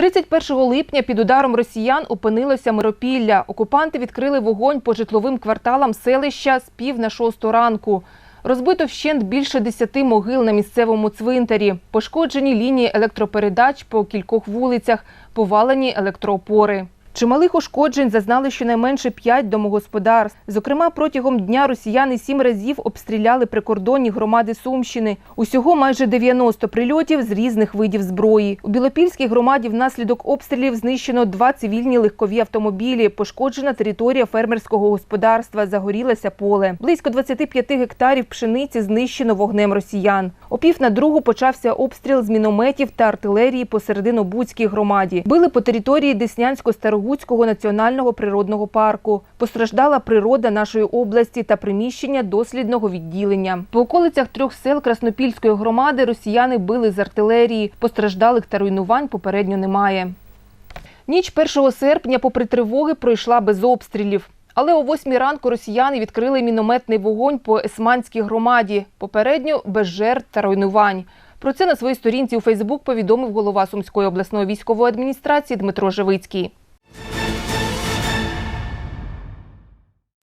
31 липня під ударом росіян опинилося Миропілля. Окупанти відкрили вогонь по житловим кварталам селища з пів на шосту ранку. Розбито вщент більше десяти могил на місцевому цвинтарі. Пошкоджені лінії електропередач по кількох вулицях, повалені електроопори. Чималих ушкоджень зазнали щонайменше п'ять домогосподарств. Зокрема, протягом дня росіяни сім разів обстріляли прикордонні громади Сумщини. Усього майже 90 прильотів з різних видів зброї. У Білопільській громаді внаслідок обстрілів знищено два цивільні легкові автомобілі. Пошкоджена територія фермерського господарства, загорілося поле. Близько 25 гектарів пшениці знищено вогнем росіян. О пів на другу почався обстріл з мінометів та артилерії по Серединобудській громаді. Били по території Деснянсько-Старогуцького національного природного парку. Постраждала природа нашої області та приміщення дослідного відділення. По околицях трьох сел Краснопільської громади росіяни били з артилерії. Постраждалих та руйнувань попередньо немає. Ніч 1 серпня, попри тривоги, пройшла без обстрілів. Але о 8 ранку росіяни відкрили мінометний вогонь по Есманській громаді. Попередньо без жертв та руйнувань. Про це на своїй сторінці у Фейсбук повідомив голова Сумської обласної військової адміністрації Дмитро Живицький.